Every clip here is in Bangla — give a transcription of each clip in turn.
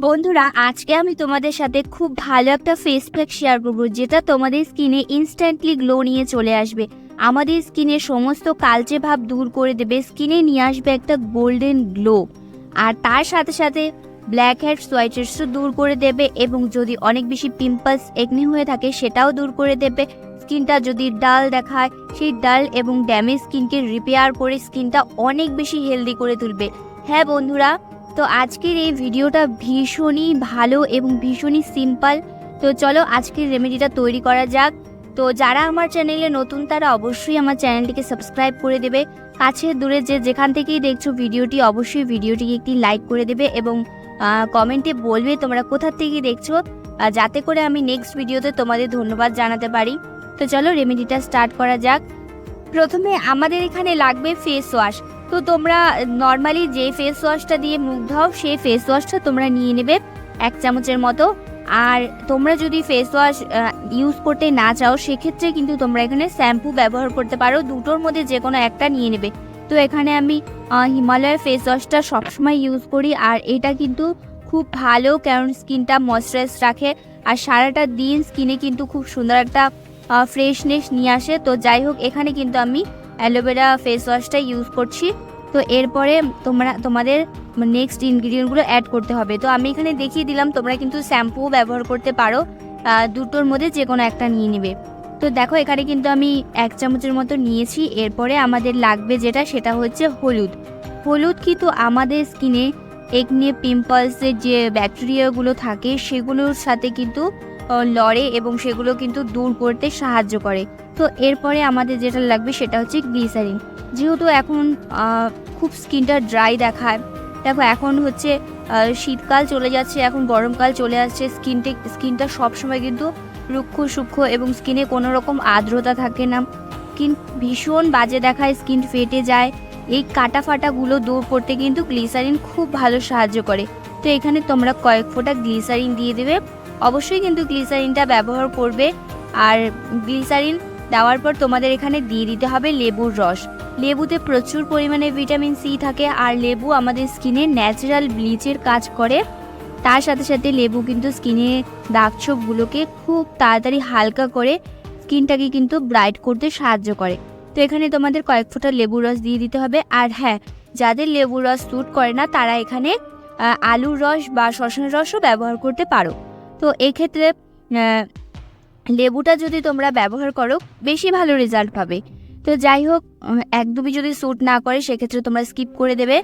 বন্ধুরা, আজকে আমি তোমাদের সাথে খুব ভালো একটা ফেস প্যাক শেয়ার করব, যেটা তোমাদের স্কিনে ইনস্ট্যান্টলি গ্লো নিয়ে চলে আসবে। আমাদের স্কিনের সমস্ত কালচে ভাব দূর করে দেবে স্কিনে নিয়ে আসবে একটা গোল্ডেন গ্লো আর তার সাথে সাথে ব্ল্যাক হেডস হোয়াইট হেডসও দূর করে দেবে এবং যদি অনেক বেশি পিম্পলস একনি হয়ে থাকে, সেটাও দূর করে দেবে। স্কিনটা যদি ডাল দেখায়, সেই ডাল এবং ড্যামেজ স্কিনকে রিপেয়ার করে স্কিনটা অনেক বেশি হেলদি করে তুলবে। হ্যাঁ বন্ধুরা তো আজকের এই ভিডিওটা ভীষণই ভালো এবং ভীষণই সিম্পল। তো চলো আজকের রেমেডিটা তৈরি করা যাক। তো যারা আমার চ্যানেলে নতুন, তারা অবশ্যই আমার চ্যানেলটিকে সাবস্ক্রাইব করে দেবে। কাছে দূরে যে যেখান থেকেই দেখছ ভিডিওটি, অবশ্যই ভিডিওটিকে একটি লাইক করে দেবে এবং কমেন্টে বলবে তোমরা কোথা থেকে দেখছ। যাতে করে আমি নেক্সট ভিডিওতে তোমাদের ধন্যবাদ জানাতে পারি। তো চলো রেমেডিটা স্টার্ট করা যাক। প্রথমে আমাদের এখানে লাগবে ফেস ওয়াশ। তো তোমরা নর্মালি যে ফেস ওয়াশটা দিয়ে মুখ ধোও সেই ফেস ওয়াশটা তোমরা নিয়ে নেবে এক চামচের মতো। আর তোমরা যদি ফেস ওয়াশ ইউজ করতে না চাও, সেক্ষেত্রে কিন্তু তোমরা এখানে শ্যাম্পু ব্যবহার করতে পারো। দুটোর মধ্যে যে কোনো একটা নিয়ে নেবে। তো এখানে আমি হিমালয়ের ফেস ওয়াশটা সবসময় ইউজ করি। আর এটা কিন্তু খুব ভালো, কারণ স্কিনটা ময়শ্চারাইজ রাখে। আর সারাটা দিন স্কিনে কিন্তু খুব সুন্দর একটা ফ্রেশনেস নিয়ে আসে। তো যাই হোক, এখানে কিন্তু আমি অ্যালোভেরা ফেস ওয়াশটা ইউজ করছি। তো এরপরে তোমরা, তোমাদের নেক্সট ইনগ্রিডিয়েন্টগুলো অ্যাড করতে হবে। তো আমি এখানে দেখিয়ে দিলাম, তোমরা কিন্তু শ্যাম্পু ব্যবহার করতে পারো। দুটোর মধ্যে যে কোনো একটা নিয়ে নেবে। তো দেখো, এখানে কিন্তু আমি এক চামচের মতো নিয়েছি। এরপরে আমাদের লাগবে যেটা, সেটা হচ্ছে হলুদ। হলুদ কিন্তু আমাদের স্কিনে একনে পিম্পলসের যে ব্যাকটেরিয়াগুলো থাকে, সেগুলোর সাথে কিন্তু লড়ে এবং সেগুলো কিন্তু দূর করতে সাহায্য করে। তো এরপরে আমাদের যেটা লাগবে সেটা হচ্ছে গ্লিসারিন যেহেতু এখন খুব স্কিনটা ড্রাই দেখায়, দেখো এখন হচ্ছে শীতকাল চলে যাচ্ছে, এখন গরমকাল চলে আসছে স্কিনটে স্কিনটা সবসময় কিন্তু রুক্ষ সূক্ষ্ম এবং স্কিনে কোনো রকম আর্দ্রতা থাকে না। স্কিন ভীষণ বাজে দেখায় স্কিন ফেটে যায়। এই কাটা ফাটাগুলো দূর করতে কিন্তু গ্লিসারিন খুব ভালো সাহায্য করে। তো এখানে তোমরা কয়েক ফোঁটা গ্লিসারিন দিয়ে দেবে। অবশ্যই কিন্তু গ্লিসারিনটা ব্যবহার করবে। আর গ্লিসারিন দেওয়ার পর তোমাদের এখানে দিয়ে দিতে হবে লেবুর রস। লেবুতে প্রচুর পরিমাণে ভিটামিন সি থাকে আর লেবু আমাদের স্কিনে ন্যাচারাল ব্লিচের কাজ করে। তার সাথে সাথে লেবু কিন্তু স্কিনে দাগছোপগুলোকে খুব তাড়াতাড়ি হালকা করে স্কিনটাকে কিন্তু ব্রাইট করতে সাহায্য করে। তো এখানে তোমাদের কয়েক ফোঁটা লেবুর রস দিয়ে দিতে হবে। আর হ্যাঁ যাদের লেবুর রস স্যুট করে না তারা এখানে আলুর রস বা শশার রসও ব্যবহার করতে পারো। তো এক্ষেত্রে লেবুটা যদি তোমরা ব্যবহার করো, বেশি ভালো রেজাল্ট পাবে। তো যাই হোক একদমই যদি স্যুট না করে, সেক্ষেত্রে তোমরা স্কিপ করে দেবে।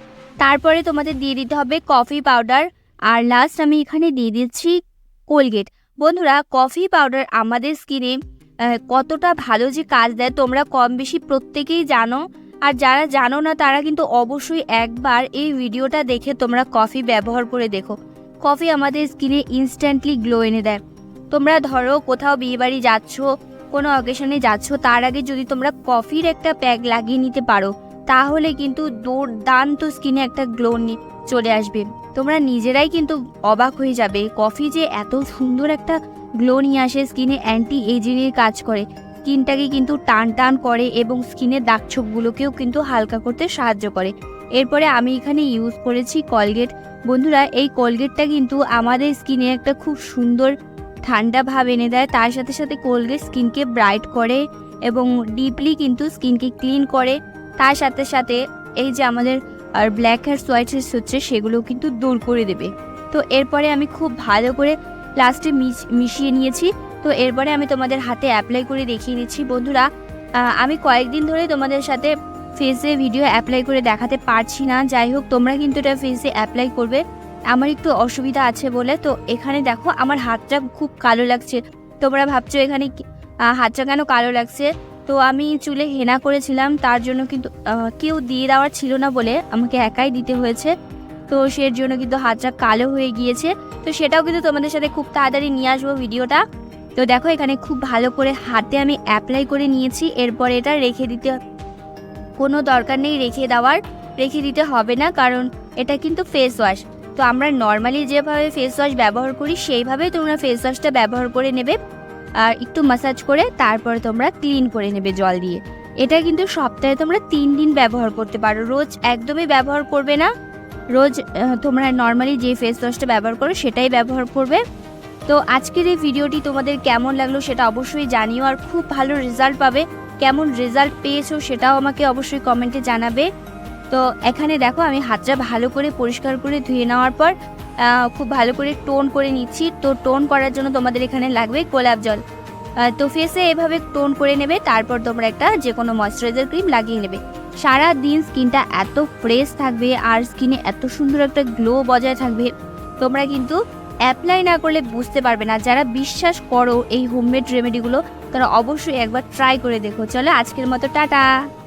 তারপরে তোমাদের দিয়ে দিতে হবে কফি পাউডার আর লাস্ট আমি এখানে দিয়ে দিচ্ছি কোলগেট বন্ধুরা কফি পাউডার আমাদের স্কিনে কতটা ভালো যে কাজ দেয়, তোমরা কম বেশি প্রত্যেকেই জানো। আর যারা জানো না, তারা কিন্তু অবশ্যই একবার এই ভিডিওটা দেখে তোমরা কফি ব্যবহার করে দেখো। কফি আমাদের স্কিনে ইনস্ট্যান্টলি গ্লো এনে দেয়। তোমরা ধরো কোথাও বিয়েবাড়ি যাচ্ছ, কোনো অকেশনে যাচ্ছ, তার আগে যদি তোমরা কফির একটা প্যাক লাগিয়ে নিতে পারো, তাহলে কিন্তু দুর্দান্ত স্কিনে একটা গ্লো চলে আসবে। তোমরা নিজেরাই কিন্তু অবাক হয়ে যাবে, কফি যে এত সুন্দর একটা গ্লো নিয়ে আসে স্কিনে অ্যান্টি এজিংয়ের কাজ করে। স্কিনটাকে কিন্তু টান টান করে এবং স্কিনের দাগছোপগুলোকেও কিন্তু হালকা করতে সাহায্য করে। এরপরে আমি এখানে ইউজ করেছি কলগেট বন্ধুরা, এই কোলগেটটা কিন্তু আমাদের স্কিনে একটা খুব সুন্দর ঠান্ডা ভাব এনে দেয়। তার সাথে সাথে কোলগেট স্কিনকে ব্রাইট করে এবং ডিপলি কিন্তু স্কিনকে ক্লিন করে। তার সাথে সাথে এই যে আমাদের আর ব্ল্যাক হেয়ার্স হোয়াইট হেয়ার্স হচ্ছে সেগুলো কিন্তু দূর করে দেবে। তো এরপরে আমি খুব ভালো করে লাস্টে মিশিয়ে নিয়েছি। তো এরপরে আমি তোমাদের হাতে অ্যাপ্লাই করে দেখিয়ে দিচ্ছি। বন্ধুরা আমি কয়েকদিন ধরে তোমাদের সাথে ফেসে ভিডিও অ্যাপ্লাই করে দেখাতে পারছি না। যাই হোক, তোমরা কিন্তু এটা ফেসে অ্যাপ্লাই করবে। আমার একটু অসুবিধা আছে বলে, তো এখানে দেখো আমার হাতটা খুব কালো লাগছে। তোমরা ভাবছ এখানে হাতটা কেন কালো লাগছে? তো আমি চুলে হেনা করেছিলাম, তার জন্য কিন্তু কেউ দিয়ে দেওয়ার ছিল না বলে আমাকে একাই দিতে হয়েছে। তো সের জন্য কিন্তু হাতটা কালো হয়ে গিয়েছে। তো সেটাও কিন্তু তোমাদের সাথে খুব তাড়াতাড়ি নিয়ে আসব ভিডিওটা তো দেখো এখানে খুব ভালো করে হাতে আমি অ্যাপ্লাই করে নিয়েছি। এরপর এটা রেখে দিতে কোনো দরকার নেই রেখে দেওয়ার। রেখে দিতে হবে না, কারণ এটা কিন্তু ফেস ওয়াশ তো আমরা নর্মালি যেভাবে ফেস ওয়াশ ব্যবহার করি, সেইভাবেই তোমরা ফেস ওয়াশটা ব্যবহার করে নেবে। আর একটু মাসাজ করে তারপরে তোমরা ক্লিন করে নেবে জল দিয়ে। এটা কিন্তু সপ্তাহে তোমরা তিন দিন ব্যবহার করতে পারো। রোজ একদমই ব্যবহার করবে না। রোজ তোমরা নর্মালি যে ফেস ওয়াশটা ব্যবহার করো, সেটাই ব্যবহার করবে। তো আজকের এই ভিডিওটি তোমাদের কেমন লাগল সেটা অবশ্যই জানিও, আর খুব ভালো রেজাল্ট পাবে। কেমন রেজাল্ট পেয়েছ সেটাও আমাকে অবশ্যই কমেন্টে জানাবে। তো এখানে দেখো আমি হাতটা ভালো করে পরিষ্কার করে ধুয়ে নেওয়ার পর খুব ভালো করে টোন করে নিচ্ছি। তো টোন করার জন্য তোমাদের এখানে লাগবে গোলাপ জল। তো ফেসে এভাবে টোন করে নেবে, তারপর তোমরা একটা যে কোনো ময়শ্চারাইজার ক্রিম লাগিয়ে নেবে। সারা দিন স্কিনটা এত ফ্রেশ থাকবে আর স্কিনে এত সুন্দর একটা গ্লো বজায় থাকবে। তোমরা কিন্তু অ্যাপ্লাই না করলে বুঝতে পারবে না। যারা বিশ্বাস করো এই হোমমেড রেমেডিগুলো তারা অবশ্যই একবার ট্রাই করে দেখো। চলো আজকের মতো টাটা!